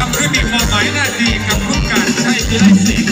ครับไม่มีความหมายหน้าที่กับผู้การใช้ที่ไรสิ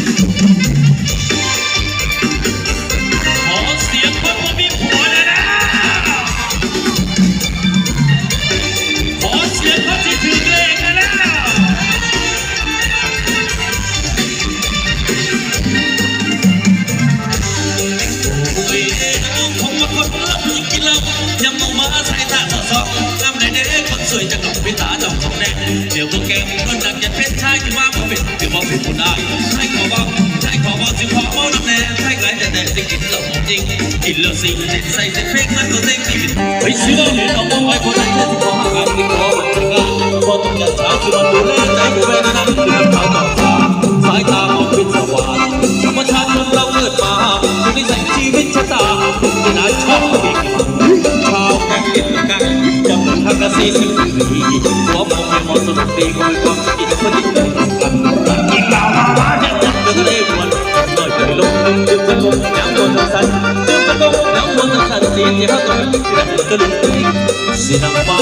งกินเหล้าสิเด็ดใส่เด็ดเฟกมันก็เต็งกินไปซื้อเหรียญเอามาไว้คนไหนที่ขอหาการกินขอมันจะงานพอต้องยันช้าคือมันดูแลใจดูแลนั้นคือมันขาวต่อสาสายตามองเป็นสว่างธรรมชาติคนเราเกิดมาอยู่ในแสงชีวิตชะตาจะน่าชอบอีกชาวแกงเก็บกันจำทักกะสีสิ่งดีขอมองให้หมองสนุกดีก็มีความคิดคนที่ สั่นเสียาต้องกระดุกกระดุกเสียงเบา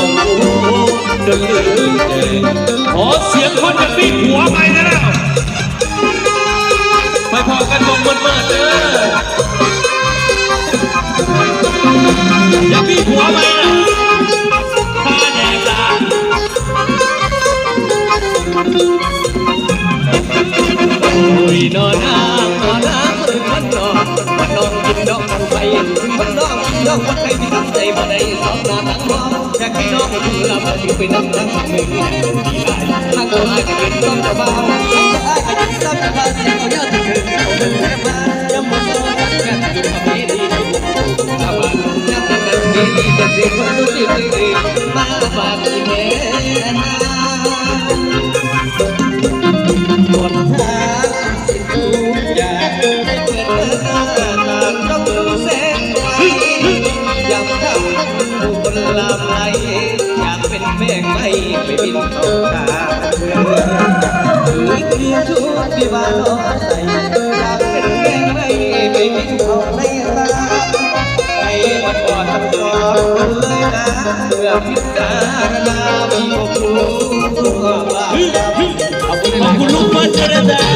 เดินเดินขอเสียงคนจะปีหัวไปนะแล้วไปพอกันมองบนเปิดเด้อ นอยากให้น้องเพื่อมาถึงไปนั่งนั่งมือดีได้ถ้าก็อาจจะเป็นต้องจะเบาถ้าอายก็ยินซ้ำจะพาเสียงเอายอดถึงเอาเดินแม่มาจะมาสอนกันกันอยู่ทำให้ดีในวงชาวบ้านยังเป็นแบบนี้ดีจะเสียคนรู้ดีดีมาฝากที่แม่ บินตกาตาเมือเรียนชุดที่บ้านนอนใส่อยากเป็นแมงไม่ไปบินเข้าในร้านให้มันก่อนทั้งสอนเลยนะเมื่อพิจารณามีอกรู้ว่าบ้าขอบคุณลูกมาเจริญ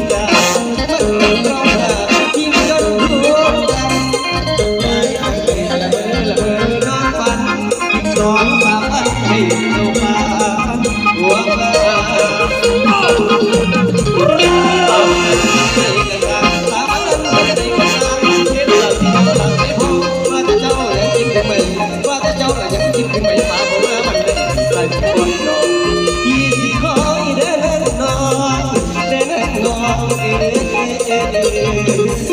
เ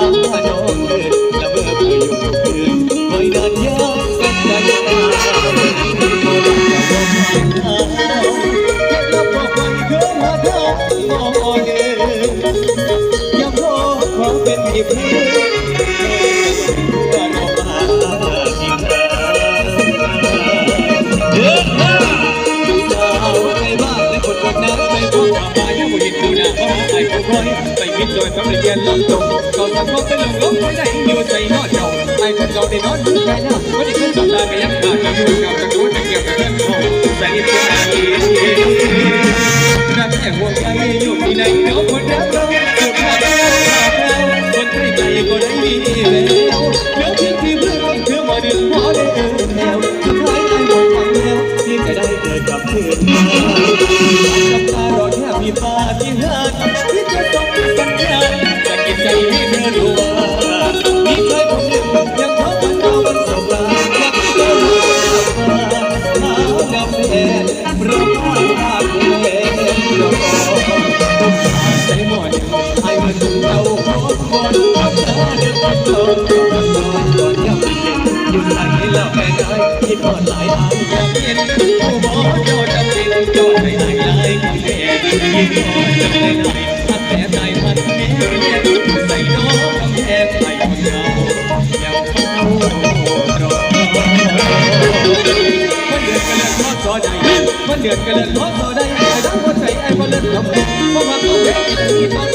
ไป ก่อนทำก็เป็นลงล้มไม่ได้อยู่ใจนอเจ้าไอ้คนเก่าได้นอนดูใจแล้ววันนี้ขึ้นสัป มันเดือดกระเด็นร้อนเธอได้ไอ้ดังหัวใจไอ้คนเล็ดลมเพราะมันต้องเด็กที่มัน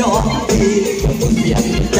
น้องพี่เสียใจ